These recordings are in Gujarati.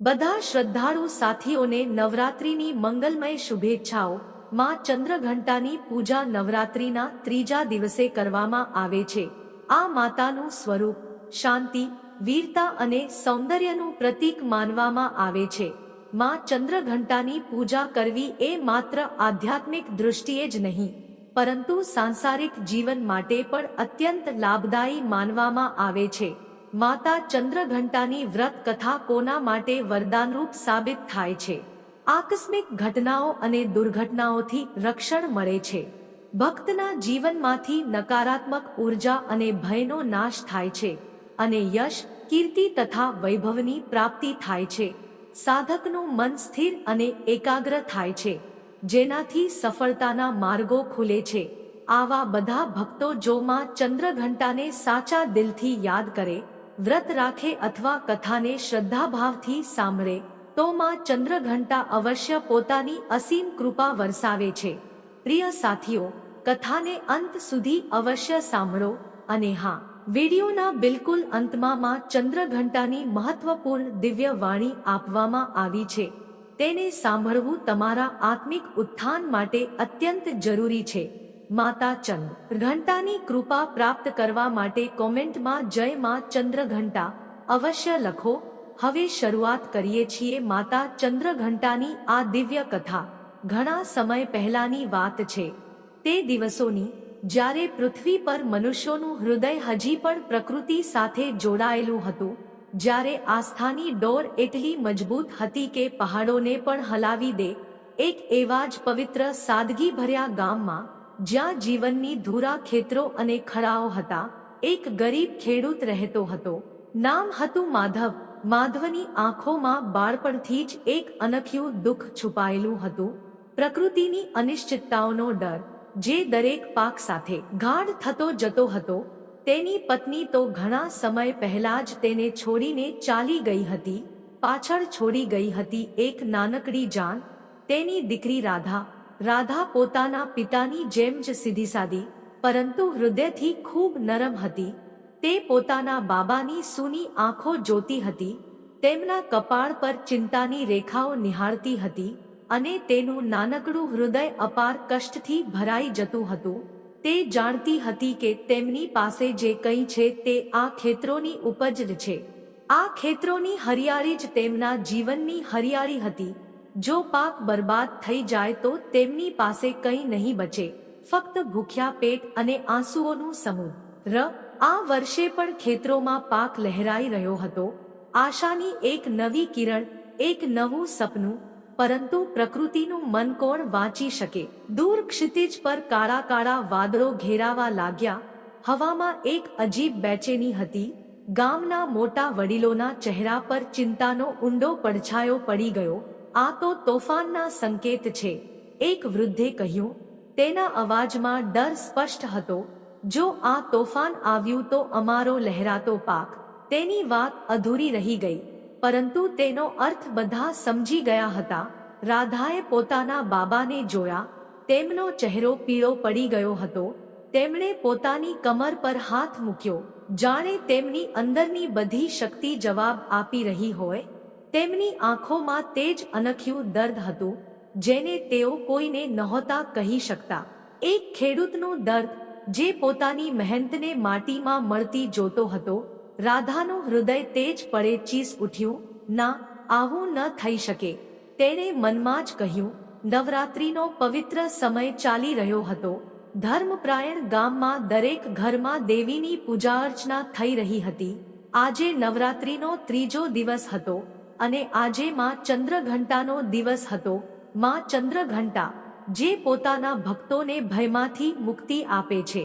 બધા શ્રદ્ધાળુ સાથીઓને નવરાત્રિની મંગલમય શુભેચ્છાઓ. માં ચંદ્રઘંટાની પૂજા નવરાત્રિના ત્રીજા દિવસે કરવામાં આવે છે. આ માતાનું સ્વરૂપ, શાંતિ, વીરતા અને સૌંદર્યનું પ્રતીક માનવામાં આવે છે. માં ચંદ્રઘંટાની પૂજા કરવી એ માત્ર આધ્યાત્મિક દૃષ્ટિએ જ નહીં, પરંતુ સાંસારિક જીવન માટે પણ અત્યંત લાભદાયી માનવામાં આવે છે. માતા ચંદ્રઘંટાની વ્રત કથા કોના માટે વરદાનરૂપ સાબિત થાય છે? આકસ્મિક ઘટનાઓ અને દુર્ઘટનાઓથી રક્ષણ મળે છે. ભક્તના જીવનમાંથી નકારાત્મક ઊર્જા અને ભયનો નાશ થાય છે અને યશ, કીર્તિ તથા વૈભવની પ્રાપ્તિ થાય છે. સાધકનું મન સ્થિર અને એકાગ્ર થાય છે, જેનાથી સફળતાના માર્ગો ખુલે છે. આવા બધા ભક્તો જો માં ચંદ્રઘંટાને સાચા દિલથી યાદ કરે વ્રત રાખે અથવા કથાને શ્રદ્ધાભાવથી સાંભળે, તો માં ચંદ્રઘંટા અવશ્ય પોતાની અસીમ કૃપા વરસાવે છે. પ્રિય સાથીઓ, કથાને અંત સુધી અવશ્ય સાંભળો અને હા, વિડીયોના બિલકુલ અંતમાં માં ચંદ્રઘંટાની મહત્વપૂર્ણ દિવ્ય વાણી આપવામાં આવી છે. તેને સાંભળવું તમારા આત્મિક ઉત્થાન માટે અત્યંત જરૂરી છે. માતા ચંદ્ર ઘંટાની કૃપા પ્રાપ્ત કરવા માટે કોમેન્ટમાં જય માં ચંદ્રઘંટા અવશ્ય લખો. હવે શરૂઆત કરીએ છીએ માતા ચંદ્રઘંટાની આ દિવ્ય કથા. ઘણા સમય પહેલાની વાત છે. તે દિવસોની, જ્યારે પૃથ્વી પર મનુષ્યોનું હૃદય હજી પણ પ્રકૃતિ સાથે જોડાયેલું હતું, જ્યારે આસ્થાની ડોર એટલી મજબૂત હતી કે પહાડોને પણ હલાવી દે, એક એવા જ પવિત્ર સાદગી ભર્યા ગામમાં જ્યાં જીવનની ધૂરા ખેતરો અને ખરાઓ હતા, એક ગરીબ ખેડૂત રહેતો હતો. નામ હતું માધવ. માધવની આંખોમાં બાળપણથી જ એક અનખ્યું દુઃખ છુપાયેલું હતું. પ્રકૃતિની અનિશ્ચિતતાઓનો ડર, જે દરેક પાક સાથે ગાઢ થતો જતો હતો. તેની પત્ની તો ઘણા સમય પહેલા જ તેને છોડીને ચાલી ગઈ હતી. પાછળ છોડી ગઈ હતી એક નાનકડી જાન. તેની દીકરી રાધા રાધા પોતાના પિતાની જેમ જ સીધી સાદી પરંતુ હૃદયથી ખૂબ નરમ હતી. તે પોતાના બાબાની સૂની આંખો જોતી હતી, તેમના કપાળ પર ચિંતાની રેખાઓ નિહાળતી હતી અને તેનું નાનકડું હૃદય અપાર કષ્ટથી ભરાઈ જતું હતું. તે જાણતી હતી કે તેમની પાસે જે કંઈ છે તે આ ખેતરોની ઉપજ છે. આ ખેતરોની હરિયાળી જ તેમના જીવનની હરિયાળી હતી. જો પાક બરબાદ થઈ જાય તો તેમની પાસે કંઈ નહીં બચે. ફક્ત ભૂખ્યા પેટ અને આંસુઓનું સમૂહ. ર, આ વર્ષે પણ ખેતરોમાં પાક લહેરાઈ રહ્યો હતો. આશાની એક નવી કિરણ, એક નવું સપનું, પરંતુ પ્રકૃતિનું મન કોણ વાંચી શકે? દૂર ક્ષિતિજ પર કાળા કાળા વાદળો ઘેરાવા લાગ્યા. હવામાં એક અજીબ બેચેની હતી. ગામના મોટા વડીલોના ચહેરા પર ચિંતાનો ઊંડો પડછાયો પડી ગયો. આ તો તોફાનના સંકેત છે. એક વૃદ્ધે કહ્યું, તેના અવાજમાં ડર સ્પષ્ટ હતો. જો આ તોફાન આવ્યું તો અમારો લહેરાતો પાક. તેની વાત અધૂરી રહી ગઈ, પરંતુ તેનો અર્થ બધા સમજી ગયા હતા. રાધાએ પોતાના બાબાને જોયા. તેમનો ચહેરો પીળો પડી ગયો હતો. તેમણે પોતાની કમર પર હાથ મૂક્યો. જાણે તેમની અંદરની બધી શક્તિ જવાબ આપી રહી હોય તેમની આંખોમાં તે જ અનખ્યું દર્દ હતું, જેને તેઓ કોઈને નહોતા કહી શકતા. એક ખેડૂતનું દર્દ, જે પોતાની મહેનતને માટીમાં મળતી જોતો હતો, રાધાનું હૃદય તેજ પડે ચીસ ઉઠ્યું, ના, આવું ન થઈ શકે. તેણે મનમાં જ કહ્યું, નવરાત્રિનો પવિત્ર સમય ચાલી રહ્યો હતો. ધર્મપ્રાયણ ગામમાં દરેક ઘરમાં દેવીની પૂજા અર્ચના થઈ રહી હતી. આજે નવરાત્રિનો ત્રીજો દિવસ હતો. અને આજે માં ચંદ્રઘંટાનો દિવસ હતો. માં ચંદ્રઘંટા, જે પોતાના ભક્તોને ભયમાંથી મુક્તિ આપે છે,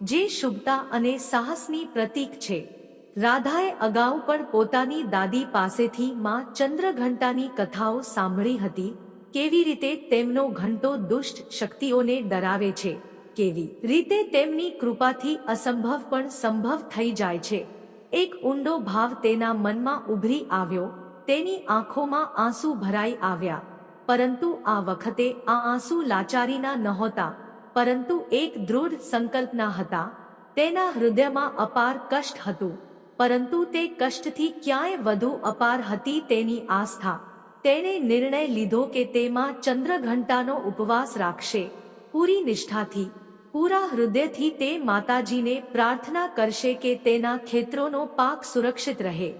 જે શુભતા અને સાહસની પ્રતીક છે. રાધાએ અગાઉ પણ પોતાની દાદી પાસેથી માં ચંદ્રઘંટાની કથાઓ સાંભળી હતી, કેવી રીતે તેમનો ઘંટો દુષ્ટ શક્તિઓને ડરાવે છે, કેવી રીતે તેમની કૃપાથી અસંભવ પણ સંભવ થઈ જાય છે. એક ઊંડો ભાવ તેના મનમાં ઉભરી આવ્યો તેની આંખોમાં આંસુ ભરાઈ આવ્યા. પરંતુ આ વખતે આ આંસુ લાચારીના નહોતા, પરંતુ એક દૃઢ સંકલ્પના હતા. તેના હૃદયમાં અપાર કષ્ટ હતું, પરંતુ તે કષ્ટથી ક્યાંય વધુ અપાર હતી તેની આસ્થા. તેણે નિર્ણય લીધો કે તેમાં ચંદ્રઘંટાનો ઉપવાસ રાખશે. પૂરી નિષ્ઠાથી, પૂરા હૃદયથી તે માતાજીને પ્રાર્થના કરશે કે તેના ખેતરોનો પાક સુરક્ષિત રહે.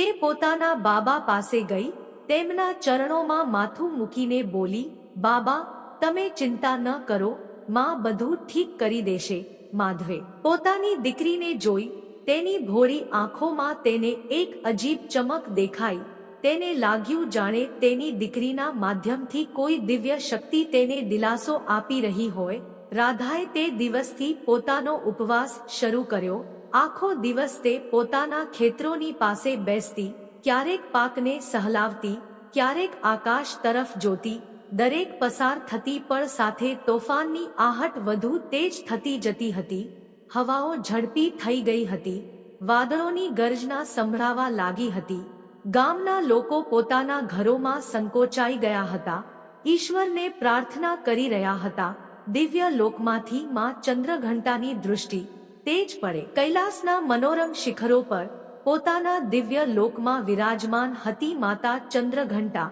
તે પોતાના બાબા પાસે ગઈ, તેમના ચરણોમાં માથું મૂકીને બોલી, બાબા, તમે ચિંતા ન કરો, માં બધું ઠીક કરી દેશે, માધવે. પોતાની દીકરીને જોઈ, તેની ભોળી આંખોમાં તેને એક અજીબ ચમક દેખાઈ, તેને લાગ્યું જાણે તેની દીકરીના માધ્યમથી કોઈ દિવ્ય શક્તિ તેને દિલાસો આપી રહી હોય. રાધાએ તે દિવસથી પોતાનો ઉપવાસ શરૂ કર્યો આખો દિવસ તે પોતાના ખેતરોની પાસે બેસતી, ક્યારેક પાકને સહલાવતી, ક્યારેક આકાશ તરફ જોતી, દરેક પસાર થતી પળ સાથે તોફાનની આહટ વધુ તેજ થતી જતી હતી, હવાઓ ઝડપી થઈ ગઈ હતી, વાદળોની ગર્જના સંભળાવા લાગી હતી, ગામના લોકો પોતાના ઘરોમાં સંકોચાઈ ગયા હતા, ઈશ્વરને પ્રાર્થના કરી રહ્યા હતા, દિવ્ય લોકમાંથી માં ચંદ્રઘંટાની દૃષ્ટિ તેજ પડે કૈલાસના મનોરમ શિખરો પર પોતાના દિવ્ય લોકમાં વિરાજમાન હતી માતા ચંદ્રઘંટા.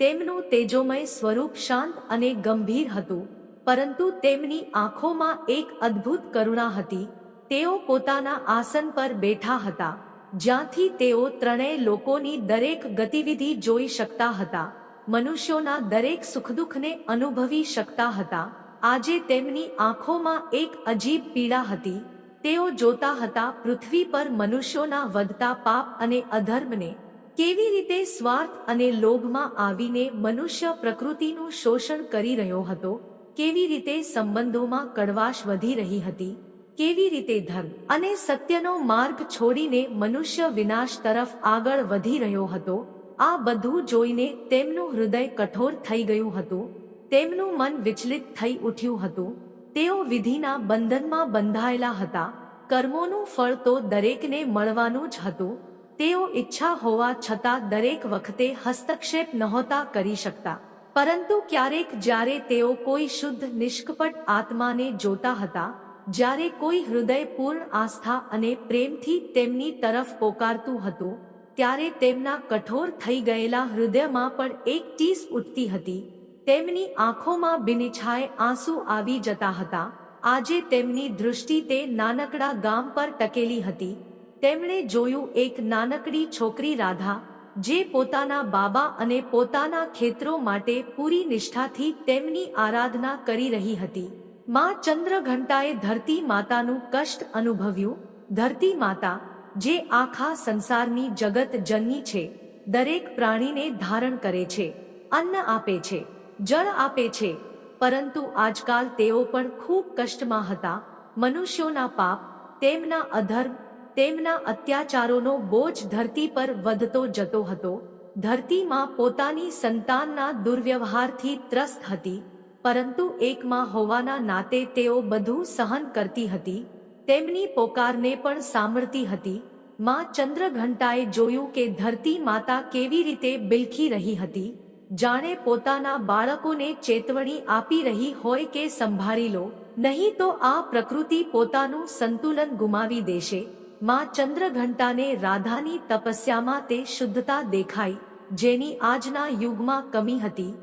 તેમનું તેજોમય સ્વરૂપ શાંત અને ગંભીર હતું, પરંતુ તેમની આંખોમાં એક અદ્ભુત કરુણા હતી. તેઓ પોતાના આસન પર બેઠા હતા, જ્યાંથી તેઓ ત્રણેય લોકોની દરેક ગતિવિધિ જોઈ શકતા હતા, મનુષ્યોના દરેક સુખદુઃખને અનુભવી શકતા હતા. આજે તેમની આંખોમાં એક અજીબ પીડા હતી તેઓ જોતા હતા પૃથ્વી પર મનુષ્યોના વધતા પાપ અને અધર્મને કેવી રીતે સ્વાર્થ અને લોભમાં આવીને મનુષ્ય પ્રકૃતિનું શોષણ કરી રહ્યો હતો, કેવી રીતે સંબંધોમાં કડવાશ વધી રહી હતી, કેવી રીતે ધર્મ અને સત્યનો માર્ગ છોડીને મનુષ્ય વિનાશ તરફ આગળ વધી રહ્યો હતો, આ બધું જોઈને તેમનું હૃદય કઠોર થઈ ગયું હતું, તેમનું મન વિચલિત થઈ ઉઠ્યું હતું. તેઓ વિધિના બંધનમાં બંધાયેલા હતા. કર્મોનું ફળ તો દરેકને મળવાનું જ હતું. તેઓ ઈચ્છા હોવા છતાં દરેક વખતે હસ્તક્ષેપ નહોતા કરી શકતા. પરંતુ ક્યારેક જ્યારે તેઓ કોઈ શુદ્ધ, નિષ્કપટ આત્માને જોતા હતા, જ્યારે કોઈ હૃદય પૂર્ણ આસ્થા અને પ્રેમથી તેમની તરફ પોકારતું હતું, ત્યારે તેમના કઠોર થઈ ગયેલા હૃદયમાં પણ એક ટીસ ઉઠતી હતી. તેમની આંખોમાં બિનિછાય આંસુ આવી જતા હતા. આજે તેમની દૃષ્ટિ તે નાનકડા ગામ પર ટકેલી હતી. તેમણે જોયું એક નાનકડી છોકરી રાધા, જે પોતાના બાબા અને પોતાના ખેતરો માટે પૂરી નિષ્ઠાથી તેમની આરાધના કરી રહી હતી. માં ચંદ્રઘંટાએ ધરતી માતાનું કષ્ટ અનુભવ્યું. ધરતી માતા, જે આખા સંસારની જગત જનની છે, દરેક પ્રાણીને ધારણ કરે છે, અન્ન આપે છે. જળ આપે છે. પરંતુ આજકાલ તેઓ પણ ખૂબ કષ્ટમાં હતા. મનુષ્યોના પાપ, તેમના અધર્મ, તેમના અત્યાચારોનો બોજ ધરતી પર વધતો જતો હતો. ધરતીમાં પોતાની સંતાનના દુર્વ્યવહારથી ત્રસ્ત હતી. પરંતુ એકમાં હોવાના નાતે તેઓ બધું સહન કરતી હતી. તેમની પોકારને પણ સાંભળતી હતી. માં ચંદ્રઘંટાએ જોયું કે ધરતી માતા કેવી રીતે બિલખી રહી હતી. જાણે પોતાના બાળકોને ચેતવણી આપી રહી હોય કે સંભાળી લો, નહીં તો આ પ્રકૃતિ પોતાનું સંતુલન ગુમાવી દેશે. માં ચંદ્રઘંટાને રાધાની તપસ્યામાં તે શુદ્ધતા દેખાઈ, જેની આજના યુગમાં કમી હતી.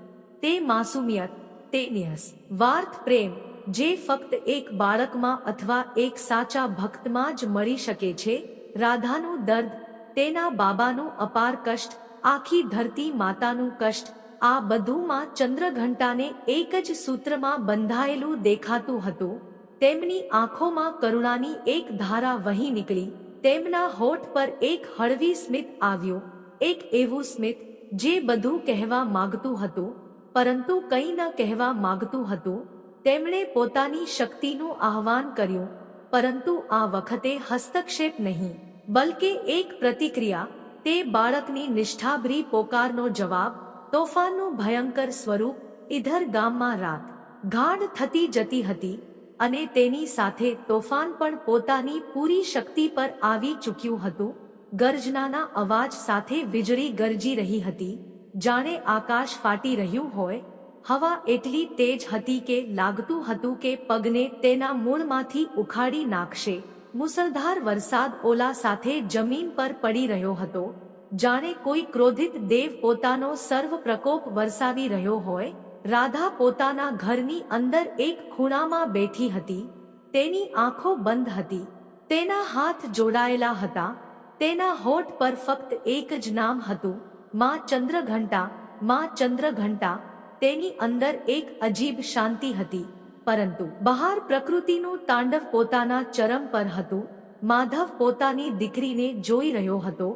તે માસુમિયત, તે નિયસ, વાર્થ પ્રેમ, જે ફક્ત એક બાળકમાં અથવા એક સાચા ભક્તમાં જ મળી શકે છે, રાધાનું દર્દ, તેના બાબાનું અપાર કષ્ટ, આખી ધરતી માતાનું કષ્ટ આ બધુંમાં ચંદ્રઘંટાને એક જ સૂત્રમાં બંધાયેલું દેખાતું હતું. તેમની આંખોમાં કરુણાની એક ધારા વહી નીકળી. તેમના હોઠ પર એક હળવી સ્મિત આવ્યો. એક એવું સ્મિત જે બધું કહેવા માગતું હતું, પરંતુ કંઈ ન કહેવા માગતું હતું. તેમણે પોતાની શક્તિનું આહવાન કર્યું, પરંતુ આ વખતે હસ્તક્ષેપ નહીં, બલકે એક પ્રતિક્રિયા, તે બાળકની નિષ્ઠાભરી પોકારનો જવાબ તોફાનનું ભયંકર સ્વરૂપ ઇધર ગામમાં રાત ગાઢ થતી જતી હતી અને તેની સાથે તોફાન પણ પોતાની પૂરી શક્તિ પર આવી ચૂક્યું હતું. ગર્જનાના અવાજ સાથે વીજળી ગરજી રહી હતી. જાણે આકાશ ફાટી રહ્યું હોય. હવા એટલી તેજ હતી કે લાગતું હતું કે પગને તેના મૂળમાંથી ઉખાડી નાખશે. મુસળધાર વરસાદ ઓલા સાથે જમીન પર પડી રહ્યો હતો. જાણે કોઈ ક્રોધિત દેવ પોતાનો સર્વ પ્રકોપ વરસાવી રહ્યો હોય, રાધા પોતાના ઘરની અંદર એક ખૂણામાં બેઠી હતી, તેની આંખો બંધ હતી, તેના હાથ જોડાયેલા હતા, તેના હોઠ પર ફક્ત એક જ નામ હતું, માં ચંદ્રઘંટા માં ચંદ્રઘંટા, તેની અંદર એક અજીબ શાંતિ હતી, પરંતુ બહાર પ્રકૃતિનું તાંડવ પોતાના ચરમ પર હતું, માધવ પોતાની દીકરીને જોઈ રહ્યો હતો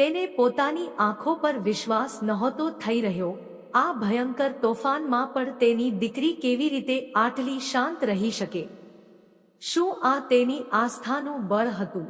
તેને પોતાની આંખો પર વિશ્વાસ નહોતો થઈ રહ્યો. આ ભયંકર તોફાનમાં પણ તેની દીકરી કેવી રીતે આટલી શાંત રહી શકે? શું આ તેની આસ્થાનું બળ હતું?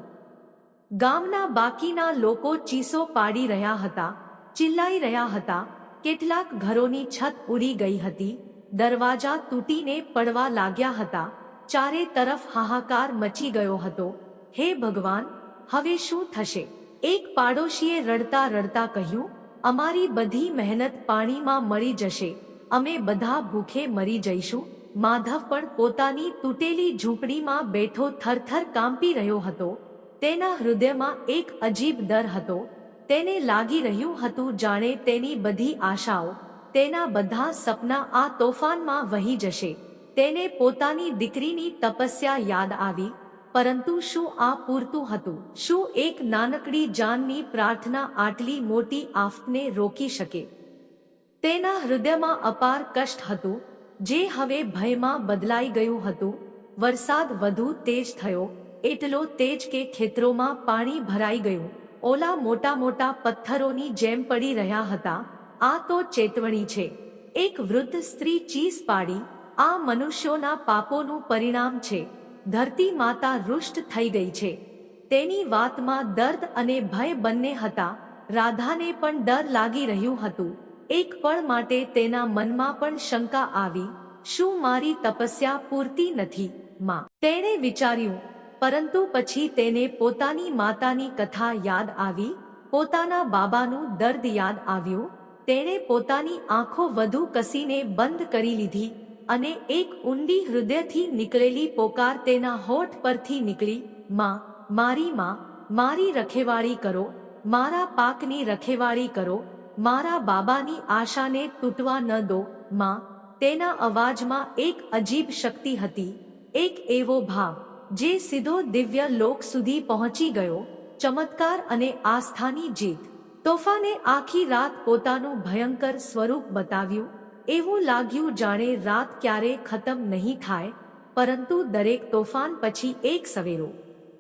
ગામના બાકીના લોકો ચીસો પાડી રહ્યા હતા, ચિલ્લાઈ રહ્યા હતા. કેટલાક ઘરોની છત ઉડી ગઈ હતી, દરવાજા તૂટીને પડવા લાગ્યા હતા. ચારે તરફ હાહાકાર મચી ગયો હતો. હે ભગવાન, હવે શું થશે? એક પાડોશીએ રડતા રડતા કહ્યું, અમારી બધી મહેનત પાણીમાં મળી જશે. અમે બધા ભૂખે મરી જઈશું. માધવ પણ પોતાની તૂટેલી ઝૂંપડીમાં બેઠો થરથર કાંપી રહ્યો હતો. તેના હૃદયમાં એક અજીબ દર હતો. તેને લાગી રહ્યું હતું જાણે તેની બધી આશાઓ. તેના બધા સપના આ તોફાનમાં વહી જશે. તેને પોતાની દીકરીની તપસ્યા યાદ આવી. પરંતુ શું આ પૂરતું હતું? શું એક નાનકડી જાનની પ્રાર્થના આટલી મોટી આફતને રોકી શકે? તેના હૃદયમાં અપાર કષ્ટ હતું, જે હવે ભયમાં બદલાઈ ગયું હતું. વરસાદ વધુ તેજ થયો, એટલો તેજ કે ખેતરોમાં પાણી ભરાઈ ગયું. ઓલા મોટા મોટા પથ્થરોની જેમ પડી રહ્યા હતા. આ તો ચેતવણી છે. એક વૃદ્ધ સ્ત્રી ચીસ પાડી, આ મનુષ્યોના પાપોનું પરિણામ છે. ધરતી માતા રુષ્ટ થઈ ગઈ છે. તેની વાતમાં દર્દ અને ભય બંને હતા. રાધાને પણ ડર લાગી રહ્યું હતું. એક પળ માટે તેના મનમાં પણ શંકા આવી, શું મારી તપસ્યા પૂરતી નથી, માં? તેણે વિચાર્યું, પરંતુ પછી તેને પોતાની માતાની કથા યાદ આવી, પોતાના બાબાનું દર્દ યાદ આવ્યું, તેણે પોતાની આંખો વધુ કસીને બંધ કરી લીધી અને એક ઊંડી હૃદયથી નીકળેલી પોકાર તેના હોઠ પરથી નીકળી, માં, મારી માં, મારી રખેવાળી કરો, મારા પાકની રખેવાળી કરો, મારા બાબાની આશાને તૂટવા ન દો, માં. તેના અવાજમાં એક અજીબ શક્તિ હતી, એક એવો ભાવ, જે સીધો દિવ્ય લોક સુધી પહોંચી ગયો, ચમત્કાર અને આસ્થાની જીત. તોફાને આખી રાત પોતાનું ભયંકર સ્વરૂપ બતાવ્યું એવું લાગ્યું જાણે રાત ક્યારે ખતમ નહીં થાય, પરંતુ દરેક તોફાન પછી એક સવેરો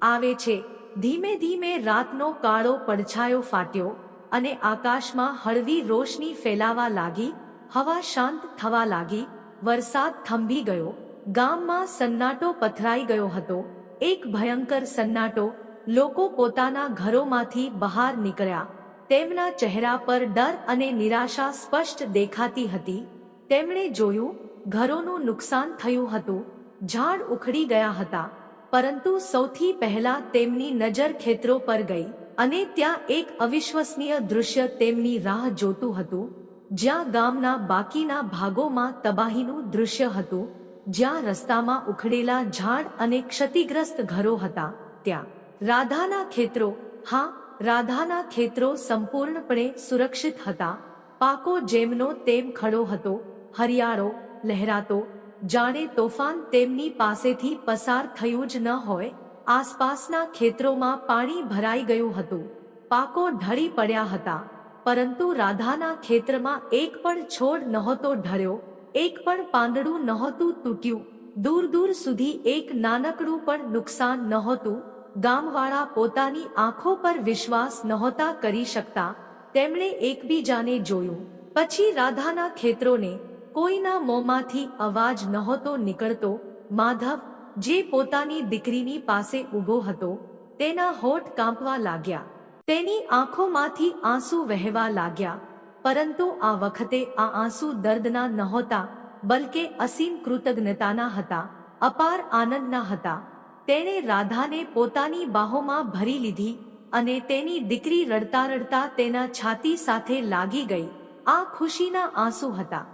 આવે છે. ધીમે ધીમે રાતનો કાળો પડછાયો ફાટ્યો અને આકાશમાં હળવી રોશની ફેલાવા લાગી, હવા શાંત થવા લાગી, વરસાદ થંભી ગયો, ગામમાં સન્નાટો પથરાઈ ગયો હતો. એક ભયંકર સન્નાટો લોકો પોતાના ઘરોમાંથી બહાર નીકળ્યા. તેમના ચહેરા પર ડર અને નિરાશા સ્પષ્ટ દેખાતી હતી. તેમણે જોયું, ઘરોનું નુકસાન થયું હતું, ઝાડ ઉખડી ગયા હતા, પરંતુ સૌથી પહેલા તેમની નજર ખેતરો પર ગઈ અને ત્યાં એક અવિશ્વસનીય દૃશ્ય તેમની રાહ જોતું હતું, જ્યાં ગામના બાકીના ભાગોમાં તબાહીનું દૃશ્ય હતું, જ્યાં રસ્તામાં ઉખડેલા ઝાડ અને ક્ષતિગ્રસ્ત ઘરો હતા, ત્યાં. રાધાના ખેતરો, હા, રાધાના ખેતરો સંપૂર્ણપણે સુરક્ષિત હતા, પાકો જેમનો તેમ ખડો હતો હરિયાળો, લહેરાતો, જાણે તોફાન તેમની પાસેથી પસાર થયું જ ન હોય, આસપાસના ખેતરોમાં પાણી ભરાઈ ગયું હતું. પાકો ઢળી પડ્યા હતા, પરંતુ રાધાના ખેતરમાં એક પણ છોડ નહોતો ઢળ્યો, એક પણ પાંદડું નહોતું તૂટ્યું. દૂર દૂર સુધી એક નાનકડું પણ નુકસાન નહોતું. ગામવાળા પોતાની આંખો પર વિશ્વાસ નહોતા કરી શકતા. તેમણે એકબીજાને જોયું. પછી રાધાના ખેતરોને કોઈના મોંમાંથી અવાજ નહોતો નીકળતો, માધવ, જે પોતાની દીકરીની પાસે ઊભો હતો, તેના હોઠ કાંપવા લાગ્યા. તેની આંખોમાંથી આંસુ વહેવા લાગ્યા, પરંતુ આ વખતે આ આંસુ દર્દના નહોતા, બલકે અસીમ કૃતજ્ઞતાના હતા, અપાર આનંદના હતા. તેણે રાધાને પોતાની બાહોમાં ભરી લીધી અને તેની દીકરી રડતા રડતા તેના છાતી સાથે લાગી ગઈ. આ ખુશીના આંસુ હતા.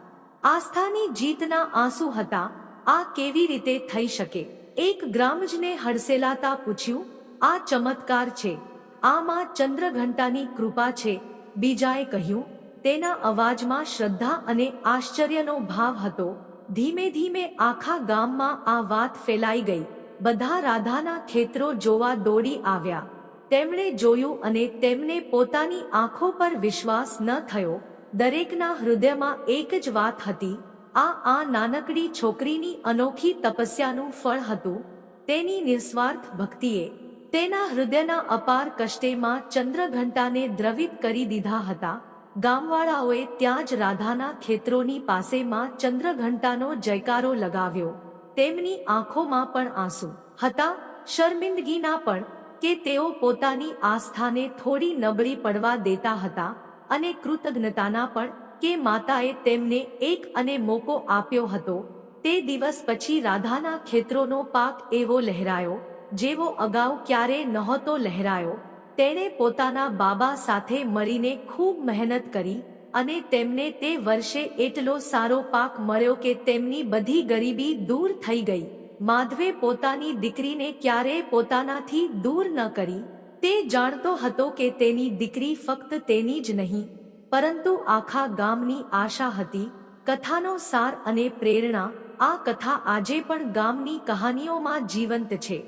આસ્થાની જીતના આંસુ હતા. આ કેવી રીતે થઈ શકે? એક ગ્રામજને હડસેલાતા પૂછ્યું, આ ચમત્કાર છે. આમાં ચંદ્રઘંટાની કૃપા છે. બીજાએ કહ્યું, તેના અવાજમાં શ્રદ્ધા અને આશ્ચર્યનો ભાવ હતો. ધીમે ધીમે આખા ગામમાં આ વાત ફેલાઈ ગઈ. બધા રાધાના ખેતરો જોવા દોડી આવ્યા. તેમણે જોયું અને તેમને પોતાની આંખો પર વિશ્વાસ ન થયો. દરેકના હૃદયમાં એક જ વાત હતી, આ આ નાનકડી છોકરીની અનોખી તપસ્યાનું ફળ હતું, તેની નિસ્વાર્થ ભક્તિએ તેના હૃદયના અપાર કષ્ટેમાં ચંદ્રઘંટાને દ્રવિત કરી દીધા હતા. ગામવાળાઓએ ત્યાં જ રાધાના ખેતરોની પાસેમાં ચંદ્રઘંટાનો જયકારો લગાવ્યો. તેમની આંખોમાં પણ આંસુ હતા, શર્મિંદગીના પણ, કે તેઓ પોતાની આસ્થાને થોડી નબળી પડવા દેતા હતા. અને કૃતજ્ઞતાના પણ કે માતાએ તેમને એક અને મોકો આપ્યો હતો. તે દિવસ પછી રાધાના ખેતરોનો પાક એવો લહેરાયો, જેવો અગાઉ ક્યારે નહોતો લહેરાયો. તેણે પોતાના બાબા સાથે મળીને ખૂબ મહેનત કરી અને તેમને તે વર્ષે એટલો સારો પાક મળ્યો કે તેમની બધી ગરીબી દૂર થઈ ગઈ. માધવે પોતાની દીકરીને ક્યારેય પોતાનાથી દૂર ન કરી તે જાણતો હતો કે તેની દીકરી ફક્ત તેની જ નહીં, પરંતુ આખા ગામની આશા હતી, કથાનો સાર અને પ્રેરણા, આ કથા આજે પણ ગામની કહાનીઓમાં જીવંત છે.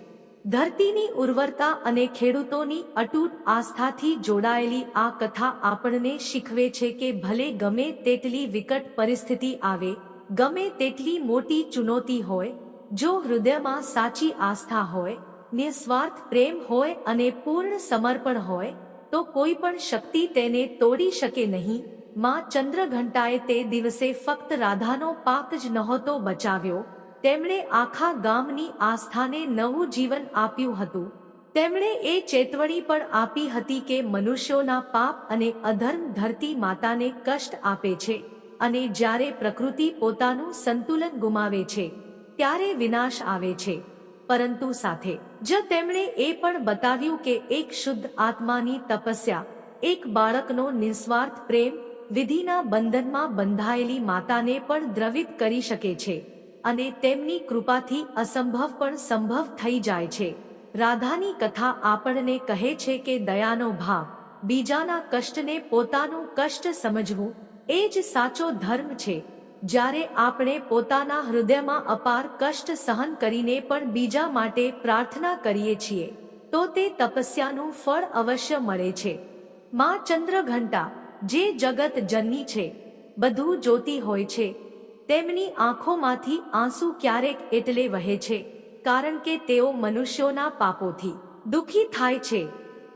ધરતીની ઉર્વરતા અને ખેડૂતોની અટૂટ આસ્થાથી જોડાયેલી આ કથા આપણને શીખવે છે કે ભલે ગમે તેટલી વિકટ પરિસ્થિતિ આવે, ગમે તેટલી મોટી ચુનૌતી હોય, જો હૃદયમાં સાચી આસ્થા હોય નિસ્વાર્થ પ્રેમ હોય અને પૂર્ણ સમર્પણ હોય, તો કોઈ પણ શક્તિ તેને તોડી શકે નહીં. માં ચંદ્રઘંટાએ તે દિવસે ફક્ત રાધાનો પાક જ નહોતો બચાવ્યો. તેમણે આખા ગામની આસ્થાને નવું જીવન આપ્યું હતું. તેમણે એ ચેતવણી પણ આપી હતી કે મનુષ્યોના પાપ અને અધર્મ ધરતી માતાને કષ્ટ આપે છે અને જ્યારે પ્રકૃતિ પોતાનું સંતુલન ગુમાવે છે, ત્યારે વિનાશ આવે છે. પરંતુ સાથે જ તેમણે એ પણ બતાવ્યું કે એક શુદ્ધ આત્માની તપસ્યા, એક બાળકનો નિસ્વાર્થ પ્રેમ, વિધિના બંધનમાં બંધાયેલી માતાને પણ દ્રવિત કરી શકે છે અને તેમની કૃપાથી અસંભવ પણ સંભવ થઈ જાય છે. રાધાની કથા આપણને કહે છે કે દયાનો ભાવ, બીજાના કષ્ટને પોતાનું કષ્ટ સમજવું એ જ સાચો ધર્મ છે. જ્યારે આપણે પોતાના હૃદયમાં અપાર કષ્ટ સહન કરીને પણ બીજા માટે પ્રાર્થના કરીએ છીએ, તો તે તપસ્યાનું ફળ અવશ્ય મળે છે. માં ચંદ્રઘંટા, જે જગત જનની છે, બધું જોતી હોય છે. તેમની આંખોમાંથી આંસુ ક્યારેક એટલે વહે છે, કારણ કે તેઓ મનુષ્યોના પાપોથી દુઃખી થાય છે.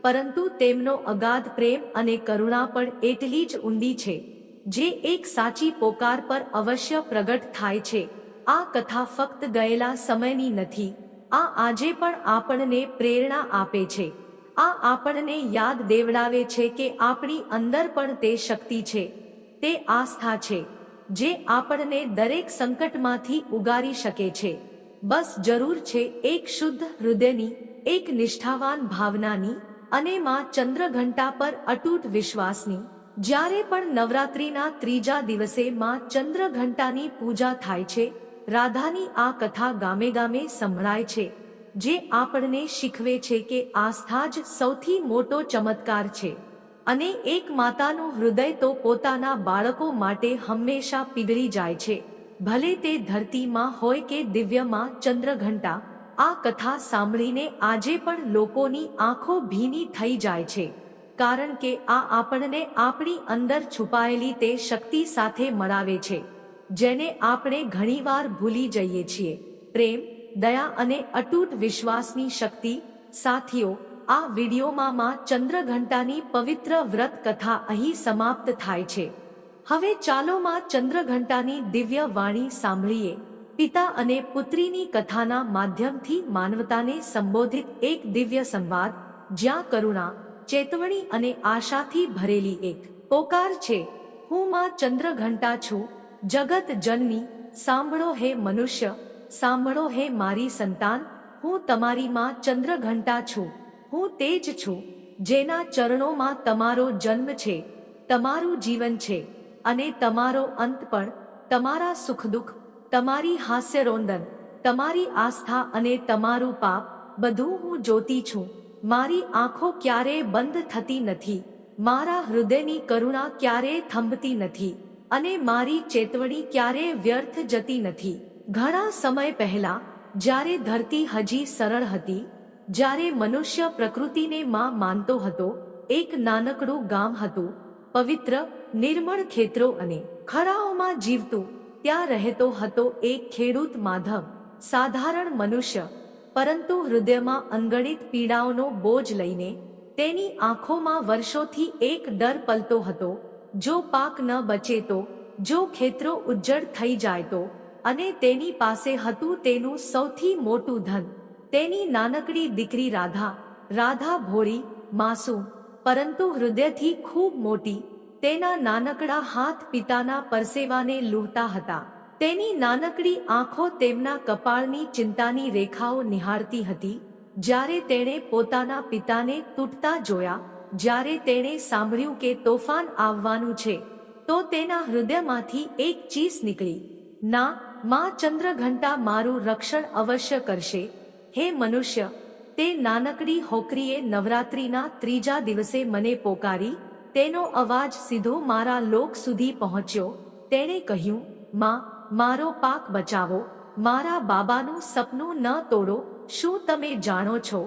પરંતુ તેમનો અગાધ પ્રેમ અને કરુણા પણ એટલી જ ઊંડી છે. જે એક સાચી પોકાર પર અવશ્ય પ્રગટ થાય છે. આ કથા ફક્ત ગયેલા સમયની નથી. આ આજે પણ આપણને પ્રેરણા આપે છે. આ આપણને યાદ દેવડાવે છે કે આપણી અંદર પણ તે શક્તિ છે. તે આસ્થા છે, જે આપણને દરેક સંકટમાંથી ઉગારી શકે છે. બસ જરૂર છે એક શુદ્ધ હૃદયની, એક નિષ્ઠાવાન ભાવનાની અને માં ચંદ્રઘંટા પર અટૂટ વિશ્વાસની. જ્યારે પણ નવરાત્રિના ત્રીજા દિવસે માં ચંદ્રઘંટાની પૂજા થાય છે, રાધાની આ કથા ગામે ગામે સંભળાય છે, જે આપણને શીખવે છે કે આસ્થા જ સૌથી મોટો ચમત્કાર છે. અને એક માતાનું હૃદય તો પોતાના બાળકો માટે હંમેશા પીગળી જાય છે. ભલે તે ધરતીમાં હોય કે દિવ્યમાં ચંદ્રઘંટા, આ કથા સાંભળીને આજે પણ લોકોની આંખો ભીની થઈ જાય છે. કારણ કે આ આપણને આપણી અંદર છુપાયેલી તે શક્તિ સાથે મળાવે છે, જેને આપણે ઘણીવાર ભૂલી જઈએ છીએ. પ્રેમ, દયા અને અતૂટ વિશ્વાસની શક્તિ, સાથીઓ, આ વિડીયોમાં માં ચંદ્રઘંટાની પવિત્ર વ્રત કથા અહીં સમાપ્ત થાય છે. હવે ચાલો માં ચંદ્રઘંટાની દિવ્ય વાણી સાંભળીએ. પિતા અને પુત્રીની કથાના માધ્યમથી માનવતાને સંબોધિત એક દિવ્ય સંવાદ, જ્યાં કરુણા ચેતવણી અને આશાથી ભરેલી એક પોકાર છે. હું માં ચંદ્રઘંટા છું. જગત જનની, સાંભળો હે મનુષ્ય, સાંભળો હે મારી સંતાન. હું તમારી માં ચંદ્રઘંટા છું. હું તે જ છું, જેના ચરણોમાં તમારો જન્મ છે. તમારું જીવન છે. અને તમારો અંત પણ, તમારા સુખ દુઃખ તમારી હાસ્યરોંદન, તમારી આસ્થા અને તમારું પાપ, બધું હું જોતી છું. મારી આંખો ક્યારેય બંધ થતી નથી. મારા હૃદયની કરુણા ક્યારેય થંભતી નથી. અને મારી ચેતવણી ક્યારેય વ્યર્થ જતી નથી. ઘણા સમય પહેલા, જ્યારે ધરતી હજી સરળ હતી, જ્યારે મનુષ્ય પ્રકૃતિને માં માનતો હતો, એક નાનકડું ગામ હતું, પવિત્ર, નિર્મળ ખેતરો અને ખરાઓમાં જીવતું, ત્યાં રહેતો હતો એક ખેડૂત માધવ, સાધારણ મનુષ્ય. પરંતુ હૃદયમાં અનગણિત પીડાઓનો બોજ લઈને તેની આંખોમાં વર્ષોથી એક ડર પલતો હતો, જો પાક ન બચે તો, જો ખેતરો ઉજ્જડ થઈ જાય તો, અને તેની પાસે હતું તેનું સૌથી મોટું ધન, તેની નાનકડી દીકરી રાધા રાધા ભોળી, માસૂમ, પરંતુ હૃદયથી ખૂબ મોટી, તેના નાનકડા હાથ પિતાના પરસેવાને લૂહતા હતા. તેની નાનકડી આંખો તેમના કપાળની ચિંતાની રેખાઓ નિહાળતી હતી. જ્યારે તેણે પોતાના પિતાને તૂટતા જોયા, જ્યારે તેણે સાંભળ્યું કે તોફાન આવવાનું છે, તો તેના હૃદયમાંથી એક ચીસ નીકળી. ના, માં ચંદ્રઘંટા મારું રક્ષણ અવશ્ય કરશે. હે મનુષ્ય, તે નાનકડી હોકરીએ નવરાત્રિના ત્રીજા દિવસે મને પોકારી, તેનો અવાજ સીધો મારા લોક સુધી પહોંચ્યો. તેણે કહ્યું, માં મારો પાક બચાવો, મારા બાબાનું સપનું ન તોડો, શું તમે જાણો છો?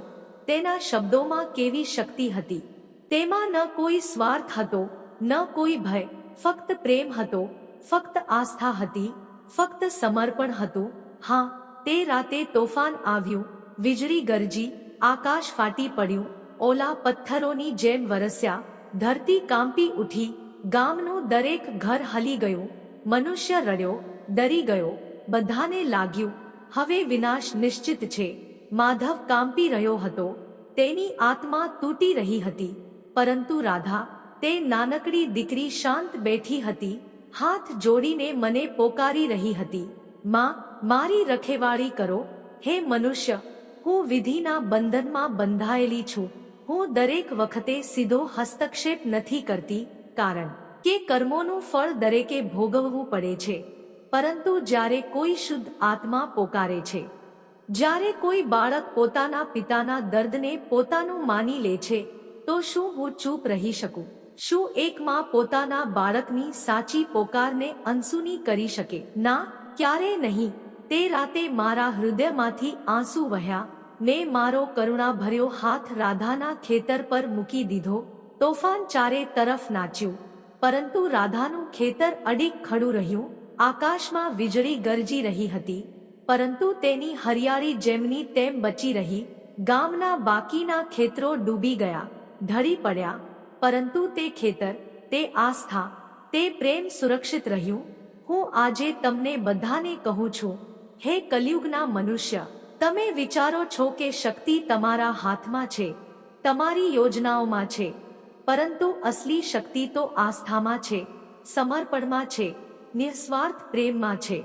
તેના શબ્દોમાં કેવી શક્તિ હતી? તેમાં ન કોઈ સ્વાર્થ હતો, ન કોઈ ભય, ફક્ત પ્રેમ હતો, ફક્ત આસ્થા હતી, ફક્ત સમર્પણ હતું. હા, તે રાતે તોફાન આવ્યું, વીજળી ગરજી, આકાશ ફાટી પડ્યું, ઓલા પથ્થરોની જેમ વરસ્યા, ધરતી કાંપી ઉઠી, ગામનું દરેક ઘર હલી ગયું, મનુષ્ય રડ્યો ડરી ગયો, બધાને લાગ્યું, હવે વિનાશ નિશ્ચિત છે. માધવ કાંપી રહ્યો હતો, તેની આત્મા તૂટી રહી હતી, પરંતુ રાધા, તે નાનકડી દીકરી શાંત બેઠી હતી, હાથ જોડીને મને પોકારી રહી હતી, માં, મારી રખેવાળી કરો, હે મનુષ્ય, હું વિધિના બંધનમાં બંધાયેલી છું, હું દરેક વખતે સીધો હસ્તક્ષેપ નથી કરતી, કારણ કે કર્મોનું ફળ દરેકે ભોગવવું પડે છે. પરંતુ જ્યારે કોઈ શુદ્ધ આત્મા પોકારે છે, જ્યારે કોઈ બાળક પોતાના પિતાના દર્દને પોતાનું માની લે છે, તો શું હું ચૂપ રહી શકું? શું એક માં પોતાના બાળકની સાચી પોકારને અનસુની કરી શકે? ના ક્યારેય નહીં. તે રાતે મારા હૃદયમાંથી આંસુ વહ્યા, ને મારો કરુણા ભર્યો હાથ રાધાના ખેતર પર મૂકી દીધો, તોફાન ચારે તરફ નાચ્યું, પરંતુ રાધાનું ખેતર અડીક ખડું રહ્યું આકાશમાં વીજળી ગરજી રહી હતી, પરંતુ તેની હરિયાળી જેમની તેમ બચી રહી, ગામના બાકીના ખેતરો ડૂબી ગયા, ઢળી પડ્યા, પરંતુ તે ખેતર, તે આસ્થા, તે પ્રેમ સુરક્ષિત રહ્યું. હું આજે તમને બધાને કહું છું, હે કલયુગના મનુષ્ય, તમે વિચારો છો કે શક્તિ તમારા હાથમાં છે, તમારી યોજનાઓમાં છે, પરંતુ અસલી શક્તિ તો આસ્થામાં છે, સમર્પણમાં છે. નિસ્વાર્થ પ્રેમમાં છે.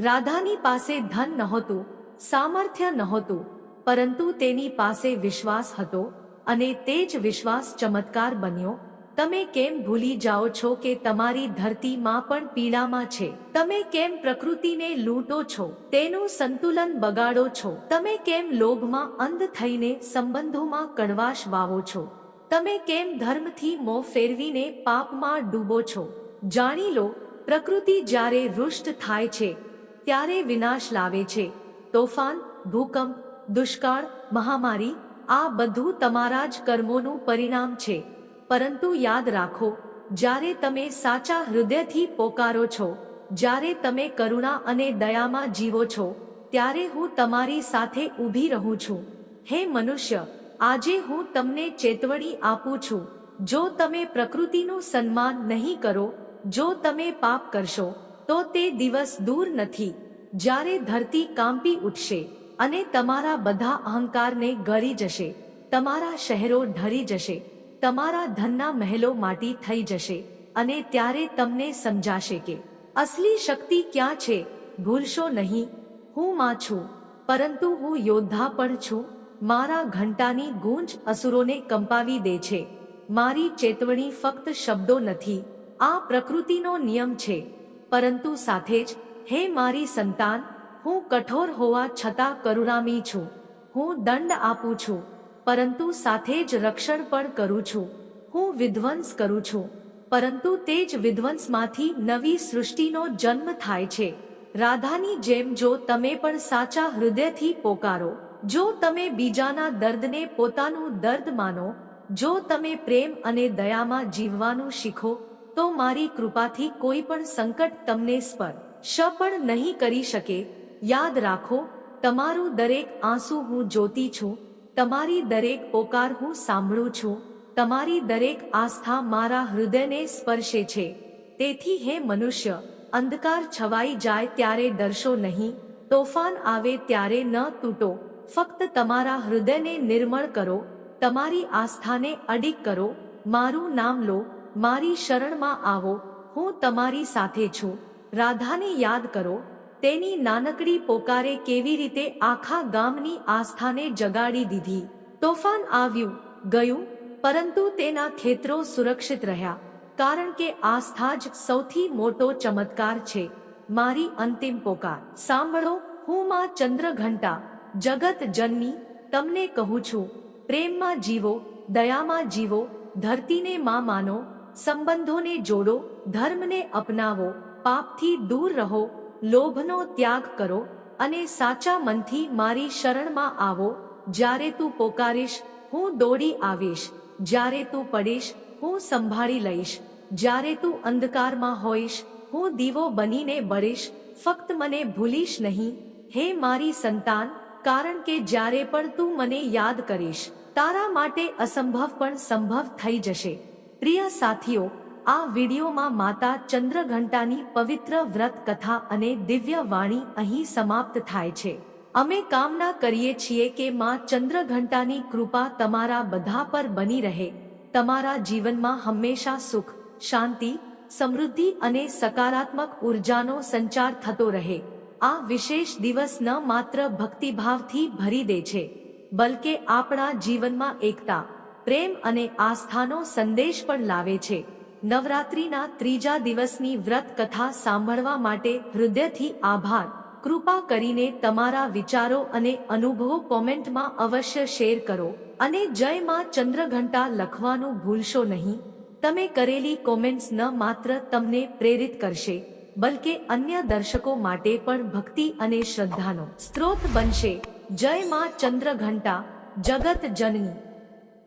રાધાની પાસે ધન નહોતું, સામર્થ્ય નહોતું, પરંતુ તેની પાસે વિશ્વાસ હતો અને તે જ વિશ્વાસ ચમત્કાર બન્યો. તમે કેમ ભૂલી જાઓ છો કે તમારી ધરતીમાં પણ પીડામાં છે? તમે કેમ પ્રકૃતિને લૂંટો છો? તેનું સંતુલન બગાડો છો? તમે કેમ લોભમાં અંધ થઈને સંબંધોમાં કડવાશ વાવો છો? તમે કેમ ધર્મથી મોં ફેરવીને પાપમાં ડૂબો છો? જાણી લો પ્રકૃતિ જ્યારે રુષ્ટ થાય છે, ત્યારે વિનાશ લાવે છે. તોફાન, ભૂકંપ, દુષ્કાળ, મહામારી, આ બધું તમારા જ કર્મોનું પરિણામ છે. પરંતુ યાદ રાખો, જ્યારે તમે સાચા હૃદયથી પોકારો છો, જ્યારે તમે કરુણા અને દયામાં જીવો છો, ત્યારે હું તમારી સાથે ઊભી રહું છું. હે મનુષ્ય, આજે હું તમને ચેતવણી આપું છું. જો તમે પ્રકૃતિનું સન્માન નહીં કરો જો તમે પાપ કરશો, તો તે દિવસ દૂર નથી. જ્યારે ધરતી કાંપી ઉઠશે અને તમારા બધા અહંકારને ગળી જશે, તમારા શહેરો ઢળી જશે, તમારા ધનના મહેલો માટી થઈ જશે અને ત્યારે તમને સમજાશે કે અસલી શક્તિ ક્યાં છે, ભૂલશો નહીં. હું માં છું, પરંતુ હું યોદ્ધા પણ છું. મારા ઘંટાની ગૂંજ અસુરોને કંપાવી દે છે. મારી ચેતવણી ફક્ત શબ્દો નથી. આ પ્રકૃતિનો નિયમ છે. પરંતુ સાથે જ, હે મારી સંતાન, હું કઠોર હોવા છતાં કરુણામી છું. હું દંડ આપું છું. પરંતુ સાથે જ રક્ષણ પણ કરું છું. હું વિધ્વંસ કરું છું. પરંતુ તે જ વિધ્વંસમાંથી નવી સૃષ્ટિનો જન્મ થાય છે. રાધાની જેમ જો તમે પણ સાચા હૃદયથી પોકારો, જો તમે બીજાના દર્દને પોતાનું દર્દ માનો, જો તમે પ્રેમ અને દયામાં જીવવાનું શીખો તો મારી કૃપાથી કોઈ પણ સંકટ તમને સ્પર્શ પણ નહીં કરી શકે. યાદ રાખો, તમારું દરેક આંસુ હું જોતી છું, તમારી દરેક પોકાર હું સાંભળું છું, તમારી દરેક આસ્થા મારા હૃદયને સ્પર્શે છે. તેથી હે મનુષ્ય, અંધકાર છવાઈ જાય ત્યારે ડરશો નહીં, તોફાન આવે ત્યારે ન તૂટો, ફક્ત તમારા હૃદયને નિર્મળ કરો, તમારી આસ્થાને અડીક કરો, મારું નામ લો મારી શરણમાં આવો, હું તમારી સાથે છું. રાધાને યાદ કરો, તેની નાનકડી પોકારે કેવી રીતે આખા ગામની આસ્થાને જગાડી દીધી. તોફાન આવ્યું, ગયું, પરંતુ તેના ખેતરો સુરક્ષિત રહ્યા, કારણ કે આસ્થા જ સૌથી મોટો ચમત્કાર છે. મારી અંતિમ પોકાર. સાંભળો, હું માં ચંદ્રઘંટા, જગત જન્મી તમને કહું છું, પ્રેમમાં જીવો, દયામાં જીવો, ધરતીને માં માનો સંબંધોને જોડો, ધર્મને અપનાવો, પાપથી દૂર રહો, લોભનો ત્યાગ કરો અને સાચા મનથી મારી શરણમાં આવો. જ્યારે તું પોકારીશ, હું દોડી આવીશ. જ્યારે તું પડીશ, હું સંભાળી લઈશ. જ્યારે તું અંધકારમાં હોઈશ, હું દીવો બનીને બળીશ. ફક્ત મને ભૂલીશ નહીં. હે મારી સંતાન, કારણ કે જ્યારે પણ તું મને યાદ કરીશ, તારા માટે અસંભવ પણ સંભવ થઈ જશે. પ્રિય સાથીઓ, આ વિડીયોમાં માતા ચંદ્રઘંટાની પવિત્ર વ્રત કથા અને દિવ્ય વાણી અહીં સમાપ્ત થાય છે. અમે કામના કરીએ છીએ કે માં ચંદ્રઘંટાની કૃપા તમારા બધા પર બની રહે. તમારા જીવનમાં હંમેશા સુખ, શાંતિ, સમૃદ્ધિ અને સકારાત્મક ઉર્જાનો સંચાર થતો રહે. આ વિશેષ દિવસ ન માત્ર ભક્તિભાવથી ભરી દે છે, બલકે આપણા જીવનમાં એકતા પ્રેમ અને આસ્થાનો સંદેશ પણ લાવે છે. નવરાત્રિના ત્રીજા દિવસની વ્રત કથા સાંભળવા માટે હૃદયથી આભાર. કૃપા કરીને તમારા વિચારો અને અનુભવો કોમેન્ટમાં અવશ્ય શેર કરો. અને જયમાં ચંદ્રઘંટા લખવાનું ભૂલશો નહીં. તમે કરેલી કોમેન્ટ્સ ન માત્ર તમને પ્રેરિત કરશે, બલકે અન્ય દર્શકો માટે પણ ભક્તિ અને શ્રદ્ધાનો સ્ત્રોત બનશે. જય માં ચંદ્રઘંટા, જગત જનની.